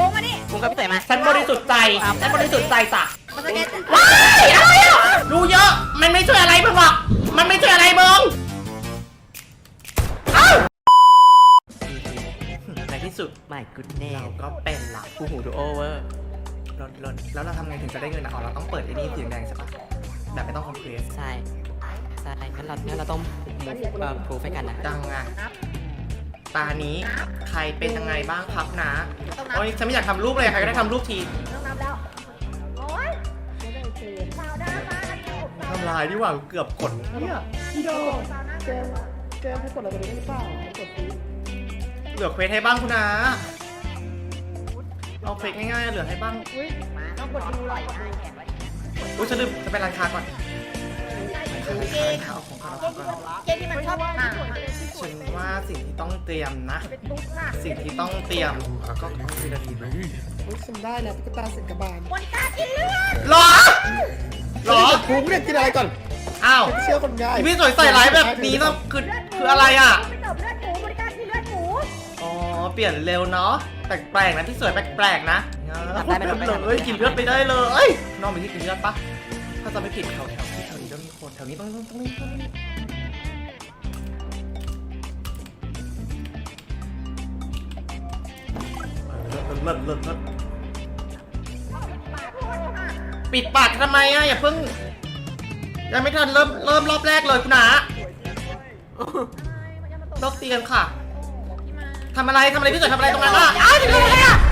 โอ้มานี่คุณก็พี่เต๋อมาฉันบริสุทธิ์ใจ ฉันบริสุทธิ์ใจจ้ะมันจะแกว้ายอะไรอะรู้เยอะ มันไม่ช่วยอะไรมึงหรอก มันไม่ช่วยอะไรมึงเอ้าในที่สุดไม่กุดแน่เราก็เป็นละคู่หูดูโอเวอร์ลดลดแล้วเราทำไงถึงจะได้เงินอะอ๋อเราต้องเปิดไอ้นี่เสียงแดงใช่ปะแบบไม่ต้องคอมเพลสใช่ใช่งั้นเรางั้นเราต้องมูฟเอ่อพรูฟให้กันนะดังอะ ตานี้ใครเป็นยังไงบ้างครับนะต้องนับโอ้ยฉันไม่อยากทำรูปเลยใครก็ได้ทำรูปทีต้องนับแล้ว โอ้ยไม่ได้เสียสาวดามาเกี่ยวกับทำลายดีกว่าเกือบกดเนี่ยพี่โดสาวหน้าเจมเจมให้กดอะไรไปได้หรือเปล่ากดซีเหลือเควสให้บ้างคุณนะเอาเควสง่ายๆเหลือให้บ้างอุ้ยต้องกดดูหน่อยนะอุ้ยฉันลืมจะไปร้านค้าก่อนเก่งเอาของก่อนเอาของ ก่อนเก่งที่มันชอบหมาฉันว่าสิ่งที่ต้องเตรียมนะ เป็นตุ๊กน่ะสิ่งที่ต้องเตรียมก็คือนาทีนะอุ้ยฉันได้แล้วตุ๊กตาสิงกบาลคนกล้ากินเลือดหรอหรอกูไม่ได้กินอะไรก่อนอ้าวฉันเชื่อคนง่ายพี่สวยใส่ร้ายแบบนี้ต้องคือคืออะไรอะไม่ตบเลือดหมูบริการกินเลือดหมูอ๋อเปลี่ยนเร็วเนาะแปลกๆนะพี่สวยแปลกๆนะเอ้ยกินเลือดไปได้เลยน้องมีที่กินเลือดปะถ้าจะไม่ผิดแถวแถวที่แถวนี้ต้องมีคนแถวนี้ต้องต้องต้องมีต้องมีเลิศเลิศเลิศปิดปากทำไมอะอย่าเพิ่งยังไม่ทันเริ่มเริ่มรอบแรกเลยคุณหนาเลิกเตียนค่ะทำอะไรทำอะไรพี่เกิดทำอะไรตรงนั้นอะอ้าวทำอะไรอะ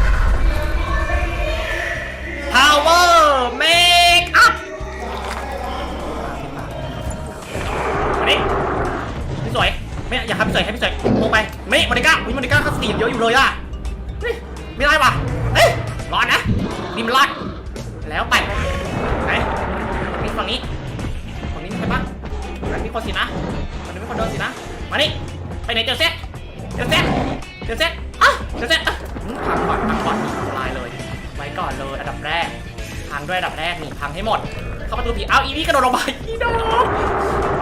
กระโดดลงไปอีดอก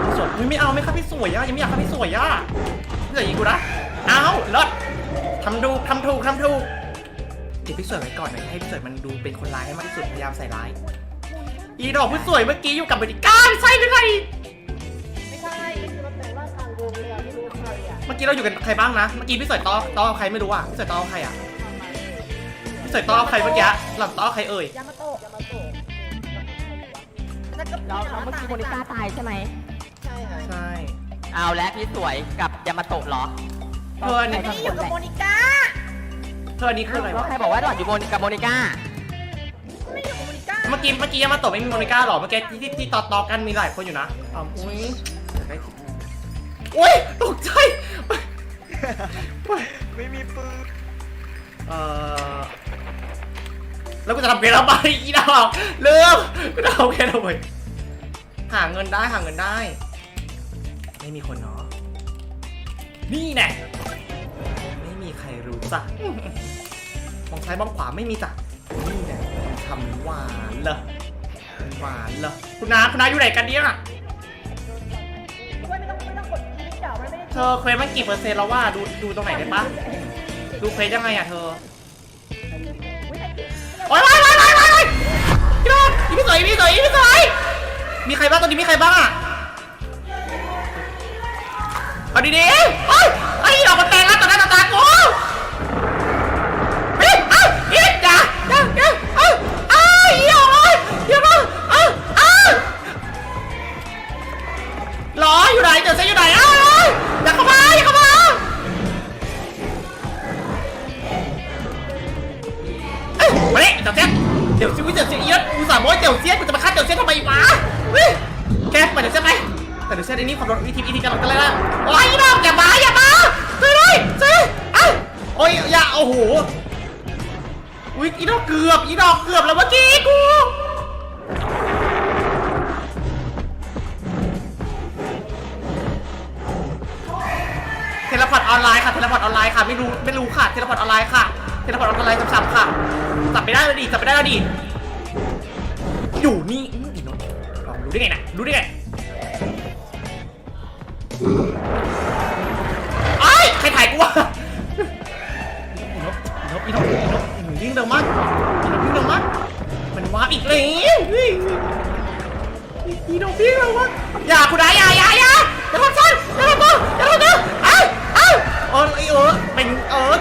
พี่สวยอุ๊ยไม่เอาไม่ครับพี่สวยอะยังไม่อยากครับพี่สวยอะพี่สวยยิงกูนะเอาลดทำดูทำถูกทำถูกเดี๋ยวพี่สวยไว้ก่อนนะให้พี่สวยมันดูเป็นคนร้ายให้มากที่สุดพยายามใส่ร้าย อีดอกพี่สวยเมื่อกี้อยู่กับบริการใช่หรือไงไม่ใช่คือมันแต่งร่ากายวงเลยอะไม่รู้ใครอะเมื่อกี้เราอยู่กันใครบ้างนะเมื่อกี้พี่สวยต้อต้อเอาใครไม่รู้อะพี่สวยต้อเอาใครอะพี่สวยต้อเอาใครเมื่อกี้หลังต้อใครเอ่ยยามาโตะยามาโตะ แล้วก็เราเราเมื่อกี้โมนิก้าตายใช่ไหมใช่ค่ะใช่เอาแล้วพี่สวยกับยามาโตะเหรอเพื่อนไม่ได้อยู่กับโมนิก้าเธออันนี้คืออะไรแล้ววะใครบอกว่าหล่อนอยู่โมนิกับโมนิก้า ไม่ได้อยู่กับโมนิก้าเมื่อกี้เมื่อกี้ยังมาตบไม่มีโมนิก้าหรอเมื่อกี้ที่ที่ที่ต่อต่อกันมีหลายคนอยู่นะอ๋ออุ้ยอุ้ยตกใจไม่มีปืนเออแล้วกูจะทำเกมแล้วไปอีดอกเริ่มกูจะเอาเกมเอาไป หาเงินได้หาเงินได้ ไม่มีคนเนาะนี่แน่ไม่มีใครรู้จ้ะมองซ้ายมองขวาไม่มีจ้ะนี่แน่ทำหวานเหรอหวานเหรอคุณนาคุณนาอยู่ไหนกันเนี่ยไม่ต้องไม่ต้องกดอีเดี๋ยวมันไม่ได้เธอเควสมันกี่เปอร์เซ็นต์แล้วว่าดูดูตรงไหนได้ปะดูเควสยังไงอะเธอโอ๊ยไปไปไปไปไปพี่น้องอีพี่สวยอีพี่สวยอีพี่สวย มีใครบ้างตอนนี้มีใครบ้างอะเอาดีๆเฮ้ยไอ้ดอกมันแตงแล้วต่อหน้าต่อตากูเฮ้เอ้าอีอย่าอย่าอย่าเอ้าเอ้าอีดอกเลยอย่ามาเอ้าเอ้าหรออยู่ไหนเจอเซอยู่ไหนเอ้าเอ้ยอย่าเข้ามาอย่าเข้ามาเอ้ยมาดิเดี๋ยวเจ๊เดี๋ยวซิวิเดี๋ยวเสียเอียดกูสามร้อยเดี๋ยวเสียกูจะมาฆ่าเดี๋ยวเสียทำไมวะ กไปเดี๋ยวเสียไหมแต่เดี๋ยวเสียไอ้นี่ขับรถอีทีอีทีกันกันเลยนะโอ้ยอีดอกอย่ามาอย่ามาช่วยด้วยช่วยเอ้าโอ้ยอย่าโอ้โหอุ้ยอีดอกเกือบอีดอกเกือบแล้วเมื่อกี้กูเทเลพอร์ตออนไลน์ค่ะเทเลพอร์ตออนไลน์ค่ะไม่รู้ไม่รู้ค่ะเทเลพอร์ตออนไลน์ค่ะเทเลพอร์ตออนไลน์ซ้ำๆค่ะจับไม่ได้แล้วดิจับไม่ได้แล้วดิอยู่นี่ รู้ได้ไงนะรู้ได้ไงไอ้ใครถ่ายกูวะอีนตอีนตอีนตอีโนตอีโนตเร็วมากมันวิ่งเร็วมากมันว้าอีกแล้วเฮ้ยอีโดวิ่งเร็วมากอย่าคุณนายอย่าอย่าอย่าอย่าทำฉันอย่าทำตัวอย่าทำตัวเอ้าเอ้าเออไอเออเป็นเออ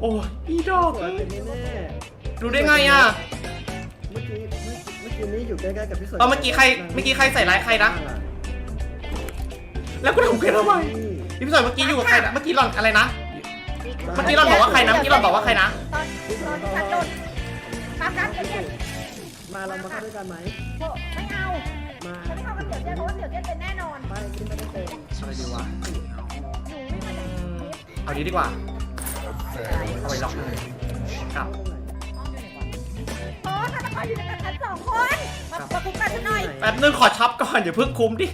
โอ้ยอีดอกสวยเป็นแน่รู้ได้ไงอะเมื่อกี้เมื่อเมื่อกี้นี้อยู่ใกล้ๆกับพี่สวยเออเมื่อกี้ใครเมื่อกี้ใครใส่ร้ายใครนะ แล้วกูทำแค่ทำไมพี่สอยเมื่อกี้อยู่กับใครนะเมื่อกี้หล่อนอะไรนะ เมื่อกี้หล่อนบอกว่าใครนะ เมื่อกี้หล่อนบอกว่าใครนะ ตอนตอนที่ฉันโดนปาการเดี๋ยวเย็นมาเรามาเข้าด้วยกันไหมโบไม่เอามาฉันไม่เข้ากับเดี๋ยวเย็นเพราะว่าเดี๋ยวเย็นเป็นแน่นอน ไม่ที่ไม่ได้เป็นอะไรดีวะหนูไม่มาจากคลิปเอาดีดีกว่า เอาไปล็อกเลยกลับโอ้ฆาตกรอยู่ในกันฉันสองคน มาประคุมกันฉันหน่อยแป๊บนึงขอช็อปก่อนอย่าเพิ่งคุ้มดิ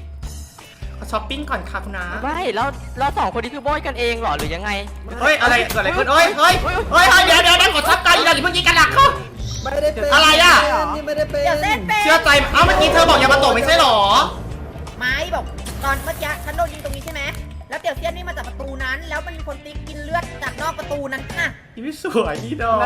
ขอช้อปปิ้งก่อนค่ะคุณนาไม่แล้วเราสองคนนี้คือโบยกันเองเหรอหรือยังไง เฮ้ยอะไรเกิดอะไรขึ้นเฮ้ยเฮ้ยเฮ้ยเฮ้ยเดี๋ยวเดี๋ยวเดี๋ยวขอช็อปก่อนอย่าเพิ่งยิงกันหลักเขาไม่ได้เป็นอะไรอะนี่ไม่ได้เป็นเดี๋ยวเต้นเป็นเชื่อใจเอ้าเมื่อกี้เธอบอกอย่ามาตกไม่ใช่หรอ ไม่บอกตอนเมื่อกี้ฉันโดนยิงตรงนี้ใช่ไหม แล้วเดี๋ยวเซียนนี่มาจากประตูนั้น แล้วมันมีคนติ๊กกินเลือดจากนอกประตูนั้นค่ะ อีพี่สวยอีดอก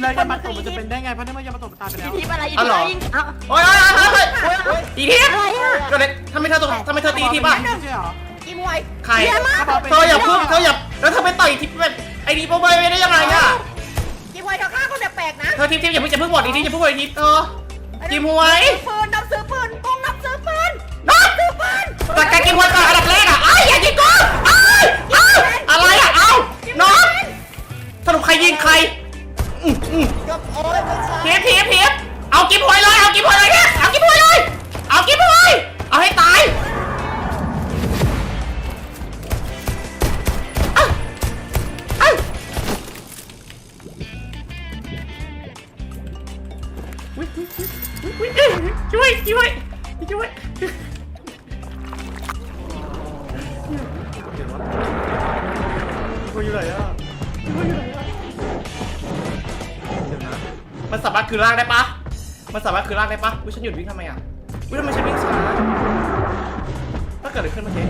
แล้วยามาโตะมันจะเป็นได้ไงเพราะนี่มันยามาโตะมันตายไปแล้วทีมอะไรอีกอ๋อเหรอทีมเอ้าโอ้ยโอ้ยโอ้ยโอ้ยโอ้ยอีทิพย์อะไรอะก็เลยทำไมเธอตกทำไมเธอตีทิพย์อะไม่ใช่เหรอกิมวยใครเยี่ยมมากเธออย่าพึ่งเธออย่าแล้วเธอไปต่อยทิพย์แบบไอ้นี่โปรเบย์ได้ยังไงอะกิมวยเธอฆ่าคนแปลกๆนะเธอทิพย์ทิพย์อย่าเพิ่งอย่าเพิ่งบอกอีทิพย์อย่าเพิ่งบอกอีทิพย์เธอกิมวยปืนนับซื้อปืนกงนับซื้อปืนนับซื้อปืนแต่การกินวันก่อนอันดับแรกอะไอ้ยอย่ายิงกูไอ้ยเอ้ยอะไรอะเอ้าน้องสรุปใครยิงใครอืมอืมกับโอ้ยไม่ใช่เทียบเทียบเทียบเอากิมหวยเลยเอากิมหวยเลยเนี่ยเอากิมหวยเลยเอากิมหวยเอาให้ตายเอ้าเอ้าอุ๊ยอุ๊ยอุ๊ยอุ๊ยเอ้ยช่วยช่วยช่วย สามารถคืนร่างได้ปะมันสามารถคืนร่างได้ปะอุ้ยฉันหยุดวิ่งทำไมอะอุ้ยทำไมฉันวิ่งช้าถ้าเกิดอะไรขึ้นเมื่อกี้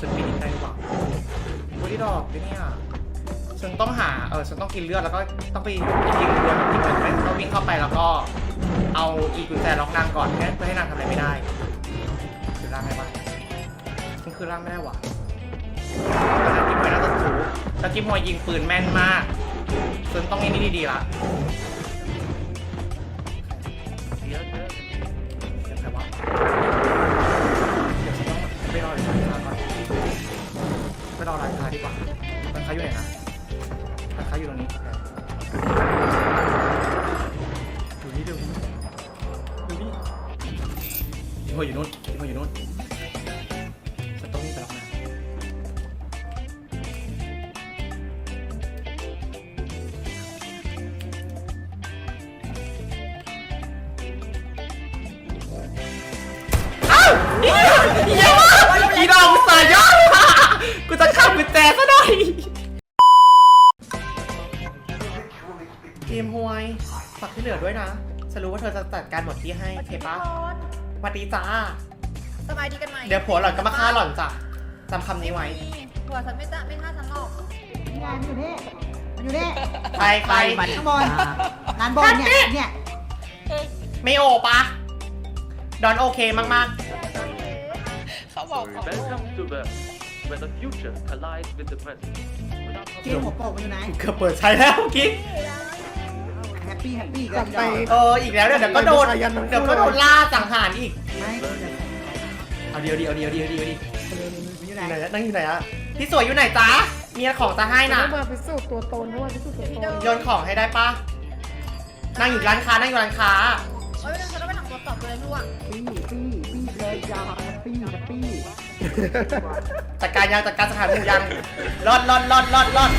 ฉันปีนได้หรือเปล่าอุ้ยดอกไอ้เนี่ยฉันต้องหา เออ ฉันต้องกินเลือดแล้วก็ต้องไปยิงเลือดที่เหมือนเป็นต้องวิ่งเข้าไปแล้วก็เอาอีกุญแจล็อกนางก่อนเพื่อเพื่อให้นางทำอะไรไม่ได้คืนร่างได้ปะมันคืนร่างไม่ได้ว่ะแต่กิมฮวยน่าจะถูกแต่กิมฮวยยิงปืนแม่นมากซึ่งต้องนี่นี่ดีๆละ พี่พลอยู่นู้นพี่พลอยู่นู้นฉันต้องวิ่งไปรับนะอ้าวอีเหี้ยมากอีดอกอุตส่าห์ย่อกูจะขับกุญแจซะหน่อย เกมหวย ฝากที่เหลือด้วยนะ ฉันรู้ว่าเธอจะจัดการหมดที่ให้เคปะส วัสดีจ้า สบายดีกันไหมเดี๋ยวผัวหล่อนก็มาฆ่าหล่อนจ้ะจำคำนี้ไว้ผัวฉันไม่จะไม่ฆ่าฉันหรอกงานอยู่นี่มันอยู่นี่ใครใครมันข้างบนร้านบอลเนี่ยเนี่ยไม่โอปะดอนโอเคมาก Welcome to the where the future collides with the present. เกมหัวโปกมันอยู่ไหนๆเกือบเปิดใช้แล้วเมื่อกี้แฮ ปปี้แฮปปี้กลับไปเอออีกแล้วเดี๋ยวเดี๋ยวก็โดนไปยันทั้งคู่เดี๋ยวก็โดนล่าสังหารอีกไม่เอาเดียวเดียวเดียวเดียวเดียวดิมันอยู่อไหนยู่ไหนอะนั่งอยู่ไหนอะพี่สวยอยู่ไหนจ๊ะมีของจะให้ต้น่ะองมาพิสูจน์ตัวตนเพราะว่าพิสูจน์ตัวตนโยนของให้ได้ปะนั่งอยู่ร้านค้านั่งอยู่ร้านค้าโอ้ยฉันต้องไปทำตรวจสอบเลยลูกอะปี้ปี้ปี้เลยยาแฮปปี้แฮปปี้จัดการยังจัดการสถานหมู่ยังรอดรอดรอดรอดรอด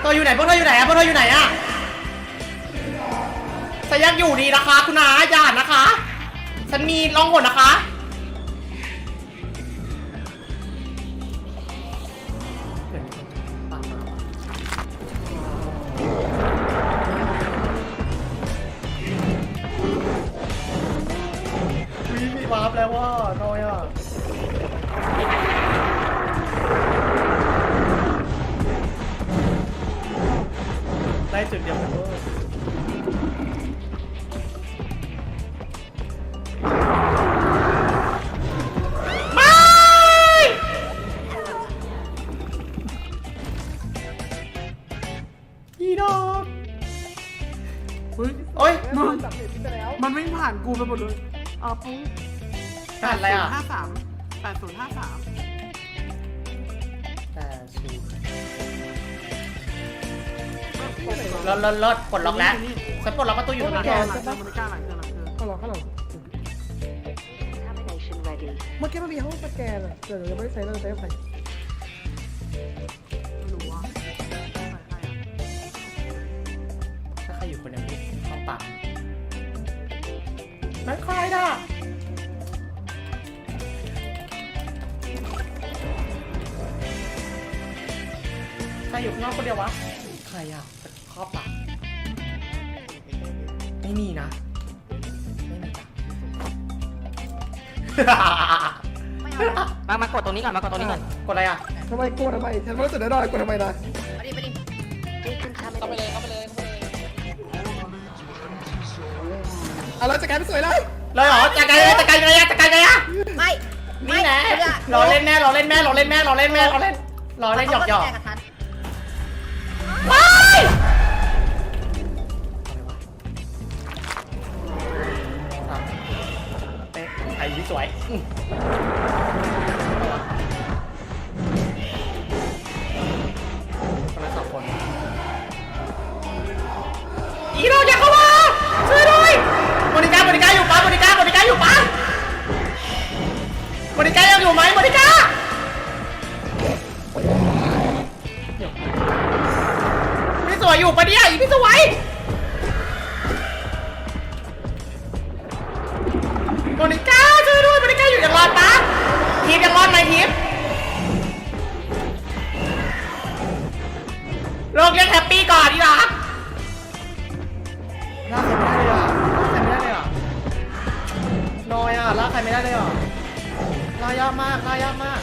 ไปเธอยู่ไหนพวกเธออยู่ไหนอะพวกเธออยู่ไหนอะฉันยังอยู่ดีนะคะ คุณนาอย่านะคะ ฉันมีร่องหนนะคะ มีวาร์ปแล้วว่าน้อยอะ จุดเดียวกันเวอร์ไม่อีดอกเฮ้ยโอ้ยมึงมันวิ่งผ่านกูไปหมดเลยอ่าปุ๊บผ่านอะไรอะห้าสามแปดศูนย์ห้าสาม แต่สู รถรถรถปลดล็อกแล้วฉันปลดล็อกประตูอยู่ตรงนี้แกแกหลังเธอมันกล้าหลังเธอหลังเธอข้างหลังข้างหลัง Contamination ready. เมื่อกี้มันมีห้องสแกนอะแต่เรายังไม่ได้ใช้เราใช้ไฟไม่รู้ว่าใครให้อะถ้าใครอยู่คนเดียวเข้าปากนั่นใครน่ะใครอยู่ข้างนอกคนเดียววะใครอะเข้าปากไม่มีนะ ไม่มีจ้ะ ไม่เอาละมามากดตรงนี้ก่อนมากดตรงนี้ก่อนกดอะไรอะ ทำไมกลัวทำไมฉันไม่รู้สึกแน่นอนกลัวทำไมนะมาดิมาดิ Decontamination. เอาเราจะกลายเป็นสวยเลยเลยเหรอจัดการเลยจัดการเลยจัดการเลยอะไม่ ไม่นี่แหละเชื่อรอเล่นแม่รอเล่นแม่รอเล่นแม่รอเล่นแม่รอเล่นรอเล่นหยอกหยอก สวยอืมคนละสองคนอีโรอย่าเข้ามาช่วยด้วยโมนิก้าโมนิก้าอยู่ปะโมนิก้าโมนิก้าอยู่ปะโมนิก้ายังอยู่ไหมโมนิก้าพี่สวยอยู่ปะเนี่ยอีพี่สวย ไมทีมโลกเรียกแฮปปี้ก่อนดีกว่าลากใครไม่ได้เลยอะลากใครไม่ได้เลยอะนอยอะลากใครไม่ได้เลยอะลากยากมากลากยากมาก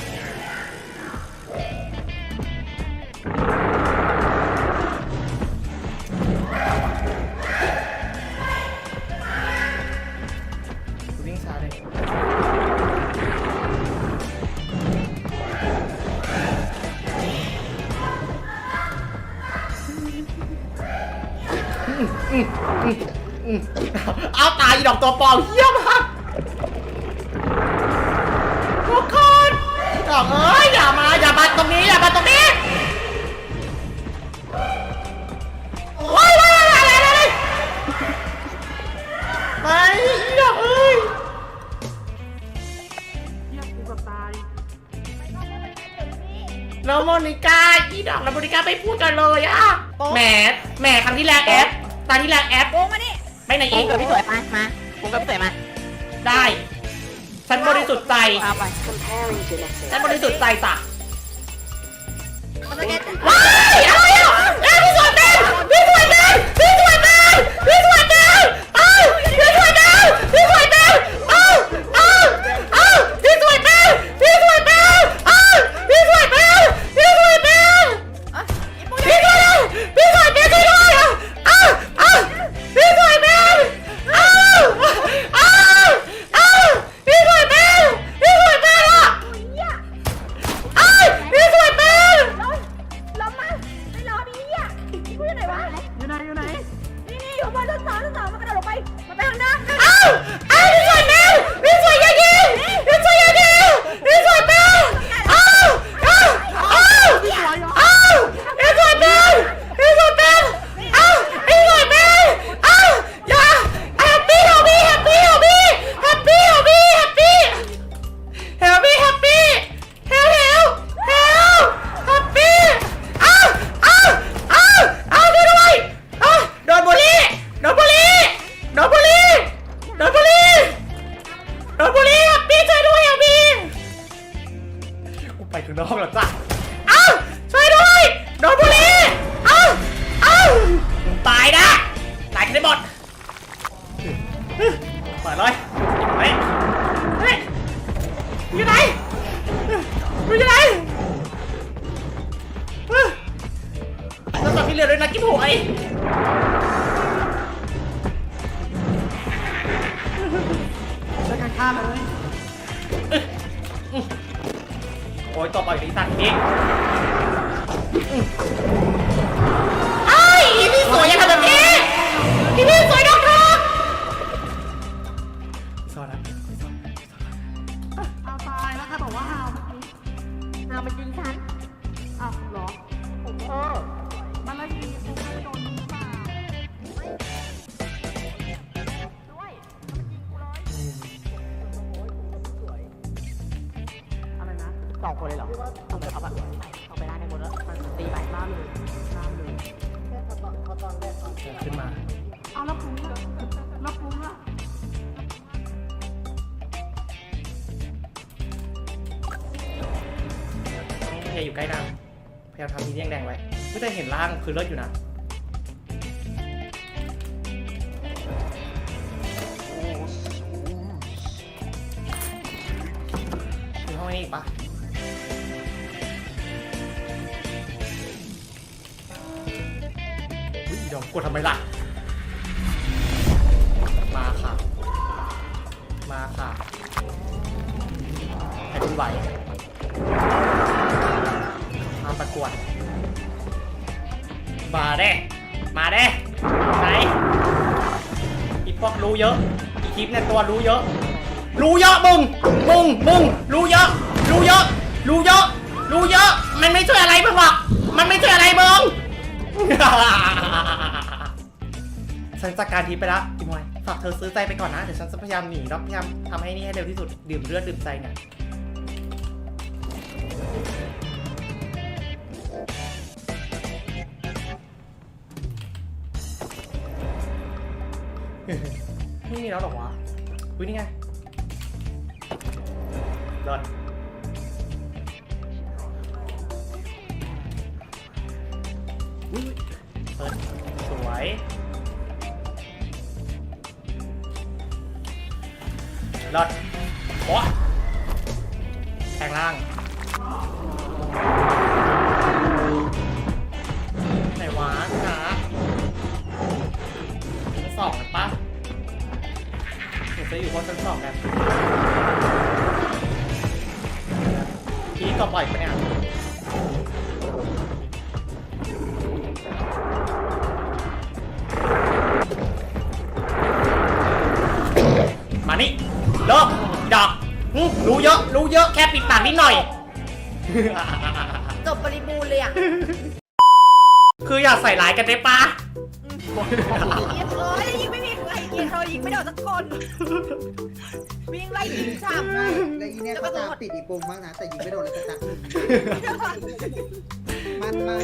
เอาตายอีดอกตัวปลอมเยี่ยมมากทุกคนดอกเอ้ยอย่ามาอย่ามาตรงนี้อย่ามาตรงนี้ว้ายว้ยว้ายอะไรอะไรไปอีดอกเอ้ยเฮียกูกับตายแล้วโมนิก้าอีดอกแล้วโมนิก้าไม่พูดกันเลยอะแหมแหมครั้งที่แล้วแอป ตอนที่แล้วแอปโกงมาดิไปไหนผอีมกกับพี่สวยมามาผมกับพี่สวยมาได้ ฉันบริสุทธิ์ใจ เอาไป Comparing genetics. ฉันบริสุทธิ์ใจจ้ะ มันสแกนว้าย ฆ่ามเลย โอ้ยตบอาอีกทีสันนี้ สองคนเลยเหรอเอาไปเอาแบบเอาไปได้ในหมดแล้วมันตีไปล่าเลยล่าเลยขึ้นมาเอาแล้วปุ้งอะแล้วปุ้งอะต้องพยายอยู่ใกล้นางพยายามทำทีเรียงแดงไว้ไม่แต่เห็นร่างคือเลิศอยู่นะ ดอกกดทำไมล่ะ มาค่ะ มาค่ะแผ่นดินไหวมาประกวด มาเด้ มาเด้ ไหนอีพวกรู้เยอะ อีคลิปเนี่ยตัวรู้เยอะ รู้เยอะมึง มึง มึง รู้เยอะ รู้เยอะ รู้เยอะ รู้เยอะ มันไม่ช่วยอะไรมึงหรอก มันไม่ช่วยอะไรมึง ฉันจัดการทีไปล้วพี่มวยฝากเธอซื้อใจไปก่อนนะ เดี๋ยวฉันจะพยายามหนีแล้วพยายามทำให้นี่ให้เร็วที่สุด ดื่มเลือดดื่มใจเนี่ยไม่มีแล้วหรอวะอุ้ยนี่ไงรอดอุ้ รอดโอ้แทงล่างไหนวะนะชั้นสองกันปะเดี๋ยวจะอยู่บนชั้นสองกันพีก็ปล่อยปะเนี่ย เลิกดอกรู้เยอะ รู้เยอะแค่ปิดปากนิดหน่อย จบปริบูรเลยอะคืออย่าใส่ร้ายกันได้ปะเอียดเอ้ยยิงไม่มีใครเอียเลยยิงไม่โดนสักคน วิ่งไล่ยิงจับใช่แล้วอีเนี่ยก็ตามติดอีกวงมบ้างนะ แต่ยิงไม่โดนเลยก็ตามมันมา